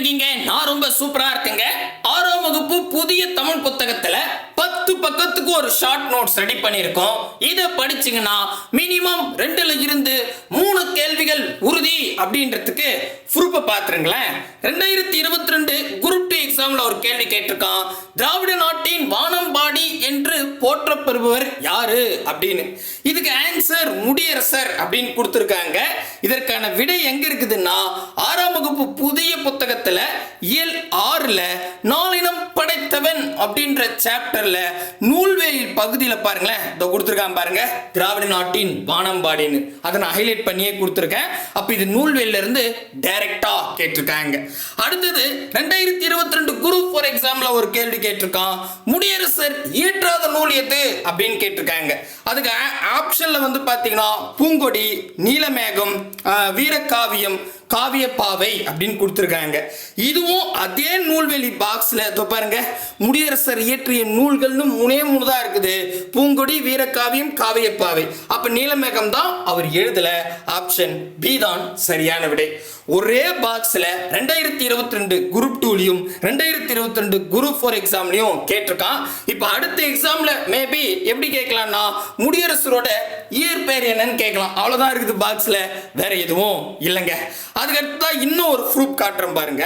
இருக்கீங்க? நான் ரொம்ப சூப்பரா இருக்கேங்க. ஆறாம் வகுப்பு புதிய தமிழ் புத்தகத்துல பத்து பக்கத்துக்கு ஒரு ஷார்ட் நோட்ஸ் ரெடி பண்ணியிருக்கோம். இதை படிச்சீங்கன்னா மினிமம் ரெண்டுல இருந்து மூணு கேள்விகள் உறுதி அப்படின்றதுக்கு ப்ரூஃபை பார்த்துருங்களேன் ரெண்டாயிரத்தி இருபத்தி ரெண்டு குரூப் டூ எக்ஸாம்ல ஒரு கேள்வி கேட்டிருக்கான். திராவிட நாட்டின் வானம்பாடி என்று போற்றப்பெறுபவர் யாரு அப்படின்னு. இதுக்கு ஆன்சர் முடியரசர் அப்படின்னு கொடுத்துருக்காங்க. இதற்கான விடை எங்க இருக்குதுன்னா ஆறாம் வகுப்பு புதிய புத்தகத்துல இயல் ஆறுல நாளினம் படைத்தவன் அப்படின்ற சாப்டர்ல நூல்வேலி பகுதியில் பாருங்களேன். இதோ கொடுத்துருக்கான் பாருங்க. திராவிட நாட்டின் வானம்பாடின்னு. அதை நான் ஹைலைட் பண்ணியே கொடுத்துருக்கேன். அப்போ இது நூல்வேலில இருந்து டைரக்டா கேட்டிருக்காங்க. அடுத்தது ரெண்டாயிரத்தி இருபத்தி ரெண்டு குரூப் ஃபார் எக்ஸாம்ல ஒரு கேள்வி கேட்டிருக்கான். முடியரசர் இயற்றாத நூல் எது அப்படின்னு கேட்டிருக்காங்க. அதுக்கு ஆப்ஷன்ல வந்து பாத்தீங்கன்னா பூங்கொடி நீலமேகம் வீரக்காவியம் காவிய காவியப்பாவை அப்படின்னு கொடுத்துருக்காங்க. இதுவும் அதே நூல்வெளி பாக்ஸ்ல இதோ பாருங்க. முடியரசர் இயற்றிய நூல்கள்னு மூணே மூணு தான் இருக்குது. பூங்கொடி வீரக்காவியம் காவியப்பாவை. அப்ப நீலமேகம் தான் அவர் எழுதல. ஆப்ஷன் பி தான் சரியான விடை. ஒரே பாக்ஸில் ரெண்டாயிரத்தி இருபத்தி ரெண்டு குரூப் டூலையும் ரெண்டாயிரத்தி இருபத்தி ரெண்டு குரூப் ஃபோர் எக்ஸாம்லையும் கேட்டிருக்கான். இப்போ அடுத்த எக்ஸாமில் மேபி எப்படி கேட்கலாம்னா முடியரசரோட இயற்பெயர் என்னன்னு கேட்கலாம். அவ்வளோதான் இருக்குது பாக்ஸில் வேற எதுவும் இல்லைங்க. அதுக்கடுத்து தான் இன்னும் ஒரு ப்ரூஃப் காட்டுறேன் பாருங்க.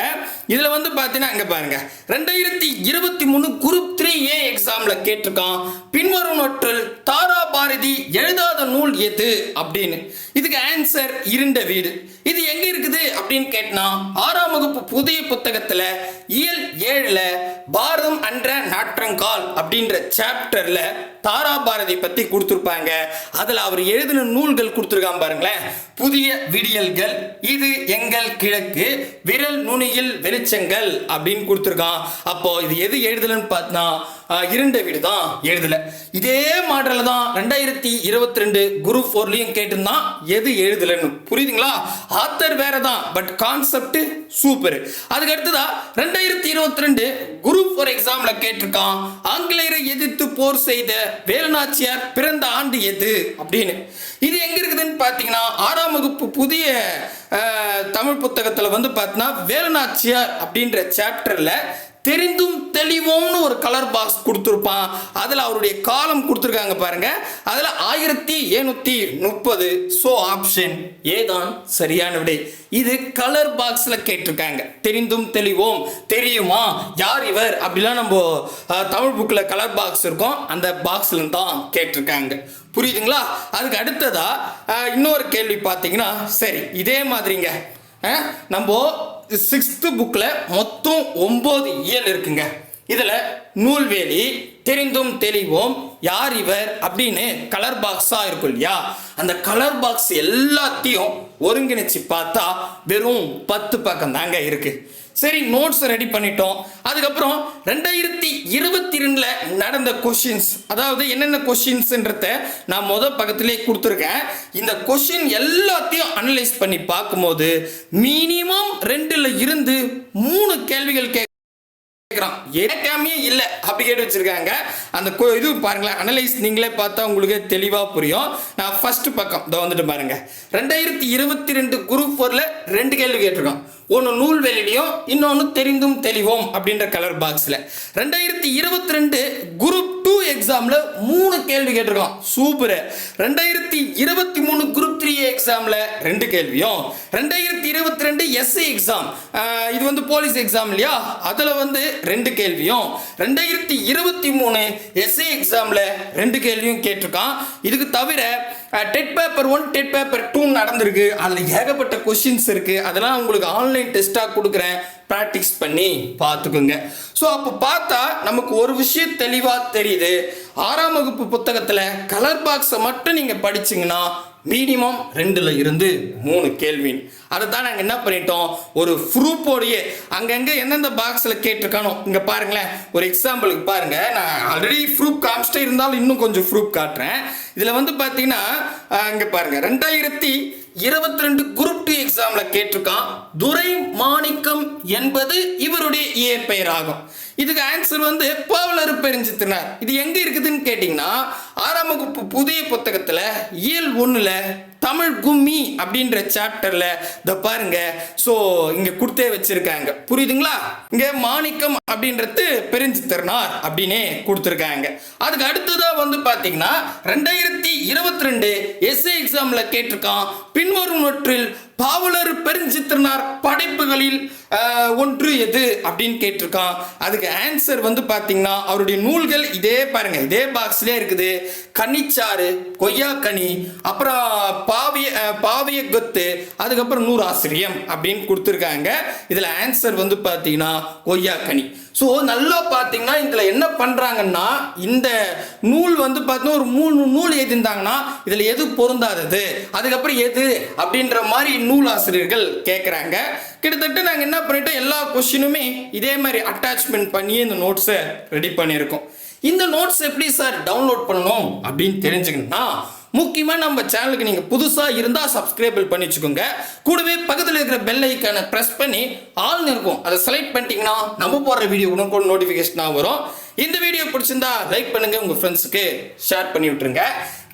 இதில் வந்து பார்த்தீங்கன்னா அங்கே பாருங்க. ரெண்டாயிரத்தி இருபத்தி மூணு குரூப் த்ரீ ஏ எக்ஸாம்ல கேட்டிருக்கான். பின்வரும் நொற்றில் தாரா பாரதி எழுதாத நூல் எது அப்படின்னு. இதுக்கு ஆன்சர் இருண்ட வீடு. இது எங்க இருக்குது அப்படின்னு கேட்டனா ஆறாம் வகுப்பு புதிய புத்தகத்துல இயல் ஏழுல பாரதம் அன்ற நாற்றங்கால் அப்படின்ற சாப்டர்ல தாரா பாரதி பத்தி கொடுத்துருப்பாங்க. அதுல அவர் எழுதின நூல்கள் கொடுத்துருக்காங்க பாருங்களேன். புதிய விடியல்கள் இது எங்கள் கிழக்கு விரல் நுனியில் வெளிச்சங்கள் அப்படின்னு கொடுத்துருக்கான். அப்போ இது எது எழுதலன்னு பார்த்தா இரண்டு வீடு தான் எழுதல. இதே மாடல தான் ரெண்டாயிரத்தி இருபத்தி ரெண்டு குரு ஃபோர்லையும் கேட்டிருந்தான் எது எழுதலன்னு. புரியுதுங்களா? ஆத்தர் வேற தான் பட் கான்செப்ட் சூப்பர். அதுக்கு அடுத்ததா ரெண்டாயிரத்தி இருபத்தி ரெண்டு குரூப் ஃபோர் எக்ஸாம்ல கேட்டிருக்கான். ஆங்கிலேயரை எதிர்த்து போர் செய்த வேலுநாச்சியார் பிறந்த ஆண்டு எது அப்படின்னு. இது எங்க இருக்குதுன்னு பார்த்தீங்கன்னா ஆறாம் வகுப்பு புதிய தமிழ் புத்தகத்தில் வந்து பார்த்தீங்கன்னா வேலுநாச்சியார் அப்படின்ற சாப்டர்ல தெரிந்தும் தெளிவோம்னு ஒரு கலர் பாக்ஸ் அதில் அவருடைய காலம் கொடுத்துருக்காங்க பாருங்க. அதில் ஆயிரத்தி எழுநூற்றி முப்பது ஸோ ஆப்ஷன் ஏதான் சரியான விடை. இது கலர் பாக்ஸில் கேட்டிருக்காங்க. தெரிந்தும் தெளிவோம். தெரியுமா? யார் இவர்? அப்படிலாம் நம்ம தமிழ் புக்கில் கலர் பாக்ஸ் இருக்கும். அந்த பாக்ஸில் தான் கேட்டிருக்காங்க. புரியுதுங்களா? அதுக்கு அடுத்ததா இன்னொரு கேள்வி பார்த்தீங்கன்னா சரி இதே மாதிரிங்க. நம்ம சிக்ஸ்த்து புக்கில் மொத்தம் ஒம்பது இயல் இருக்குங்க. இதில் நூல்வேலி தெரிந்தும் தெளிவோம் யார் இவர் அப்படின்னு கலர் பாக்ஸாக இருக்கும் இல்லையா? அந்த கலர் பாக்ஸ் எல்லாத்தையும் ஒருங்கிணைச்சு பார்த்தா வெறும் பத்து பக்கம் தாங்க இருக்குது சரி நோட்ஸ் ரெடி பண்ணிட்டோம். அதுக்கப்புறம் ரெண்டாயிரத்தி இருபத்தி ரெண்டில் நடந்த கொஷின்ஸ் அதாவது என்னென்ன கொஷின்ஸ்ன்றத நான் முதல் பக்கத்திலே கொடுத்துருக்கேன். இந்த கொஷின் எல்லாத்தையும் அனலைஸ் பண்ணி பார்க்கும்போது மினிமம் ரெண்டில் இருந்து மூணு கேள்விகள் கே கேட்குறான் இல்லை அப்படி கேட்டு வச்சிருக்காங்க. அந்த இது பாருங்களேன் அனலைஸ் நீங்களே பார்த்தா உங்களுக்கு தெளிவாக புரியும். நான் ஃபர்ஸ்ட் பக்கம். இதோ வந்துட்டு பாருங்க. ரெண்டாயிரத்தி இருபத்தி ரெண்டு குரூப் ஃபோரில் ரெண்டு கேள்வி கேட்டிருக்கோம். ஒன்று நூல்வெளிலையும் இன்னொன்று தெரிந்தும் தெளிவோம் அப்படின்ற கலர் பாக்ஸில் ரெண்டாயிரத்தி இருபத்தி ரெண்டு குரூப் டூ எக்ஸாமில் மூணு கேள்வி கேட்டிருக்கோம். சூப்பர். ரெண்டாயிரத்தி இருபத்தி மூணு குரூப் த்ரீ எக்ஸாமில் ரெண்டு கேள்வியும். ரெண்டாயிரத்தி இருபத்தி ரெண்டு எஸ்ஐ எக்ஸாம் இது வந்து போலீஸ் எக்ஸாம் இல்லையா? அதில் வந்து ரெண்டு கேள்வியும். ரெண்டாயிரத்தி இருபத்தி மூணு எஸ்ஐ எக்ஸாமில் ரெண்டு கேள்வியும் கேட்டிருக்கான். இதுக்கு தவிர TET paper one TET paper two நடந்திருக்கு. அதில் ஏகப்பட்ட கொஷின்ஸ் இருக்குது அதெல்லாம் உங்களுக்கு ஆன்லைன் டெஸ்ட்டாக கொடுக்குறேன். ப்ராக்டிஸ் பண்ணி பார்த்துக்குங்க. ஸோ அப்போ பார்த்தா நமக்கு ஒரு விஷயம் தெளிவாக தெரியுது. ஆறாம் வகுப்பு புத்தகத்தில் கலர் பாக்ஸை மட்டும் நீங்கள் படிச்சிங்கன்னா மினிமம் ரெண்டில் இருந்து மூணு கேள்வின்னு அதை தான் நாங்கள் என்ன பண்ணிட்டோம்? ஒரு ப்ரூஃபோடையே அங்கங்கே எந்தெந்த பாக்ஸில் கேட்டிருக்கானோ இங்கே பாருங்களேன். ஒரு எக்ஸாம்பிளுக்கு பாருங்கள் நான் ஆல்ரெடி ப்ரூஃப் காமிச்சிட்டே இருந்தாலும் இன்னும் கொஞ்சம் ப்ரூஃப் காட்டுறேன். இதில் வந்து பார்த்தீங்கன்னா இங்கே பாருங்கள் ரெண்டாயிரத்தி இருபத்தி ரெண்டு குரூப் டூ எக்ஸாம்ல கேட்டிருக்கான். துரை மாணிக்கம் என்பது இவருடைய இயற்பெயர் ஆகும் இதுக்கு ஆன்சர் வந்து பாவலர் பெருஞ்சித்தினார் இது எங்க இருக்குதுன்னு கேட்டிங்கன்னா ஆறாம் வகுப்பு புதிய புத்தகத்துல இயல் ஒண்ணுல தமிழ் கும்மி அப்படின்ற சாப்டர்ல இத பாருங்க. ஸோ இங்க கொடுத்தே வச்சிருக்காங்க. புரியுதுங்களா? இங்க மாணிக்கம் அப்படின்றது பெருஞ்சித்திரனார் அப்படின்னே கொடுத்துருக்காங்க. அதுக்கு அடுத்ததாக வந்து பார்த்தீங்கன்னா ரெண்டாயிரத்தி இருபத்தி ரெண்டு எஸ்ஏ எக்ஸாமில் கேட்டிருக்கான். பின்வரும் ஒற்றில் பாவலர் பெருஞ்சித்திரனார் படைப்புகளில் ஒன்று எது அப்படின்னு கேட்டிருக்கான். அதுக்கு ஆன்சர் வந்து பார்த்தீங்கன்னா அவருடைய நூல்கள் இதே பாருங்க இதே பாக்ஸ்லேயே இருக்குது. கன்னிச்சாறு கொய்யாக்கனி அப்புறம் பாவிய பாவிய கொத்து அதுக்கப்புறம் நூறு ஆசிரியம் அப்படின்னு கொடுத்துருக்காங்க. இதில் ஆன்சர் வந்து பார்த்தீங்கன்னா கொய்யாக்கனி. ஸோ நல்லா பார்த்தீங்கன்னா இதில் என்ன பண்ணுறாங்கன்னா இந்த நூல் வந்து பார்த்தீங்கன்னா ஒரு மூணு நூல் எழுதியிருந்தாங்கன்னா இதில் எது பொருந்தாதது? அதுக்கப்புறம் எது அப்படின்ற மாதிரி நூல் ஆசிரியர்கள் கேட்குறாங்க கிட்டத்தட்ட நாங்கள் என்ன பண்ணிட்டோம் எல்லா கொஷினுமே இதே மாதிரி அட்டாச்மெண்ட் பண்ணி இந்த நோட்ஸை ரெடி பண்ணியிருக்கோம். இந்த நோட்ஸ் எப்படி சார் டவுன்லோட் பண்ணணும் அப்படின்னு தெரிஞ்சுக்கணும்னா முக்கியமாக நம்ம சேனலுக்கு நீங்கள் புதுசாக இருந்தால் சப்ஸ்கிரைபிள் பண்ணி வச்சுக்கோங்க கூடவே பக்கத்தில் இருக்கிற பெல் ஐக்கானை ப்ரெஸ் பண்ணி ஆல்னு இருக்கும் அதை செலக்ட் பண்ணிட்டீங்கன்னா நம்ம போடுற வீடியோ உடனுக்குடன் நோட்டிஃபிகேஷனாக வரும். இந்த வீடியோ பிடிச்சிருந்தா லைக் பண்ணுங்கள் உங்கள் ஃப்ரெண்ட்ஸுக்கு ஷேர் பண்ணி விட்டுருங்க.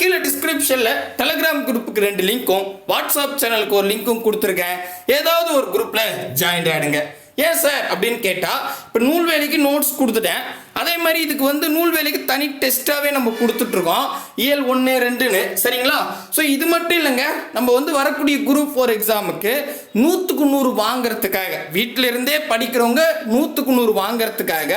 கீழே டிஸ்கிரிப்ஷனில் டெலகிராம் குரூப்புக்கு ரெண்டு லிங்க்கும் வாட்ஸ்அப் சேனலுக்கு ஒரு லிங்க்கும் கொடுத்துருக்கேன். ஏதாவது ஒரு குரூப்பில் ஜாயின் ஆகிடுங்க ஏன் சார் அப்படின்னு கேட்டால் இப்போ நூல்வேலைக்கு நோட்ஸ் கொடுத்துட்டேன். அதே மாதிரி இதுக்கு வந்து நூல்வேலைக்கு தனி டெஸ்ட்டாகவே நம்ம கொடுத்துட்ருக்கோம் இயல் ஒன்று ரெண்டுன்னு. சரிங்களா? ஸோ இது மட்டும் இல்லைங்க. நம்ம வந்து வரக்கூடிய குரூப் ஃபோர் எக்ஸாமுக்கு நூற்றுக்கு நூறு வாங்குறதுக்காக வீட்டிலிருந்தே படிக்கிறவங்க நூற்றுக்கு நூறு வாங்குறதுக்காக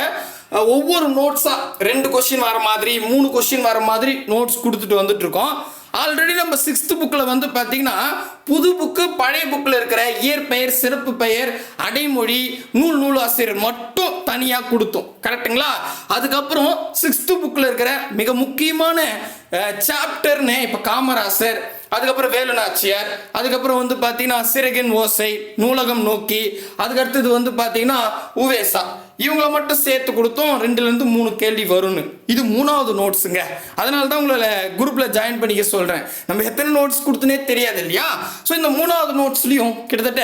ஒவ்வொரு நோட்ஸாக ரெண்டு கொஷின் வர மாதிரி மூணு கொஷின் வர மாதிரி நோட்ஸ் கொடுத்துட்டு வந்துட்ருக்கோம் ஆல்ரெடி நம்ம சிக்ஸ்த் புக்கில் வந்து பார்த்தீங்கன்னா புது புக்கு பழைய புக்கில் இருக்கிற இயற்பெயர் சிறப்பு பெயர் அடைமொழி நூல் நூலாசிரியர் மட்டும் தனியாக கொடுத்தோம். கரெக்ட்டுங்களா அதுக்கப்புறம் சிக்ஸ்த் புக்கில் இருக்கிற மிக முக்கியமான சாப்டர்னு இப்போ காமராசர் அதுக்கப்புறம் வேலு நாச்சியார் அதுக்கப்புறம் வந்து பார்த்தீங்கன்னா சிறகின் ஓசை நூலகம் நோக்கி அதுக்கடுத்தது வந்து பார்த்தீங்கன்னா உவேசா. இவங்கள மட்டும் சேர்த்து கொடுத்தோம் ரெண்டுலேருந்து மூணு கேள்வி வரும்னு. இது மூணாவது நோட்ஸுங்க அதனால தான் உங்களை குரூப்பில் ஜாயின் பண்ணிக்க சொல்கிறேன் நம்ம எத்தனை நோட்ஸ் கொடுத்துனே தெரியாது இல்லையா? ஸோ இந்த மூணாவது நோட்ஸ்லையும் கிட்டத்தட்ட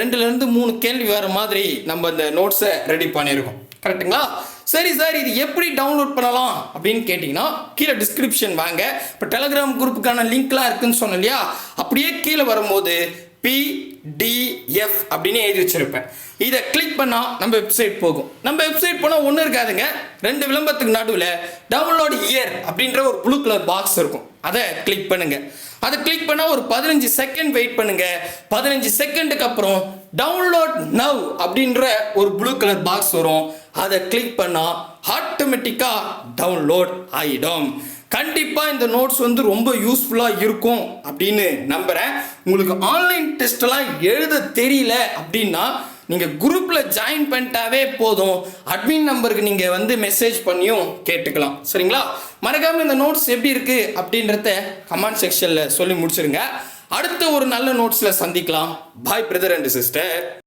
ரெண்டுலேருந்து மூணு கேள்வி வர மாதிரி நம்ம இந்த நோட்ஸை ரெடி பண்ணியிருக்கோம். கரெக்ட்டுங்களா சரி சார் இது எப்படி டவுன்லோட் பண்ணலாம் அப்படின்னு கேட்டிங்கன்னா கீழே டிஸ்கிரிப்ஷன் வாங்க. இப்போ டெலகிராம் குரூப்புக்கான லிங்க்லாம் இருக்குன்னு சொன்னேன் இல்லையா? அப்படியே கீழே வரும்போது பிடிஎஃப் அப்படின்னு எழுதி வச்சிருப்பேன். இதை கிளிக் பண்ணால் நம்ம வெப்சைட் போகும். நம்ம வெப்சைட் போனால் ஒன்றும் இருக்காதுங்க. ரெண்டு விளம்பரத்துக்கு நடுவில் டவுன்லோட் இயர் அப்படின்ற ஒரு ப்ளூ கலர் பாக்ஸ் இருக்கும். அதை கிளிக் பண்ணுங்க. அதை கிளிக் பண்ணால் ஒரு பதினஞ்சு செகண்ட் வெயிட் பண்ணுங்க. பதினஞ்சு செகண்டுக்கு அப்புறம் டவுன்லோட் நவ் அப்படின்ற ஒரு ப்ளூ கலர் பாக்ஸ் வரும். அதை கிளிக் பண்ணால் ஆட்டோமேட்டிக்காக டவுன்லோட் ஆகிடும் கண்டிப்பாக இந்த நோட்ஸ் வந்து ரொம்ப யூஸ்ஃபுல்லாக இருக்கும் அப்படின்னு நம்புகிறேன் உங்களுக்கு ஆன்லைன் டெஸ்ட்லாம் எழுத தெரியல அப்படின்னா நீங்கள் குரூப்பில் ஜாயின் பண்ணிட்டாவே போதும். அட்மின் நம்பருக்கு நீங்கள் வந்து மெசேஜ் பண்ணியும் கேட்டுக்கலாம். சரிங்களா? மறக்காமல் இந்த நோட்ஸ் எப்படி இருக்குது அப்படின்றத கமெண்ட் செக்ஷனில் சொல்லி முடிச்சிருங்க. அடுத்த ஒரு நல்ல நோட்ஸில் சந்திக்கலாம். பாய் பிரதர் அண்ட் சிஸ்டர்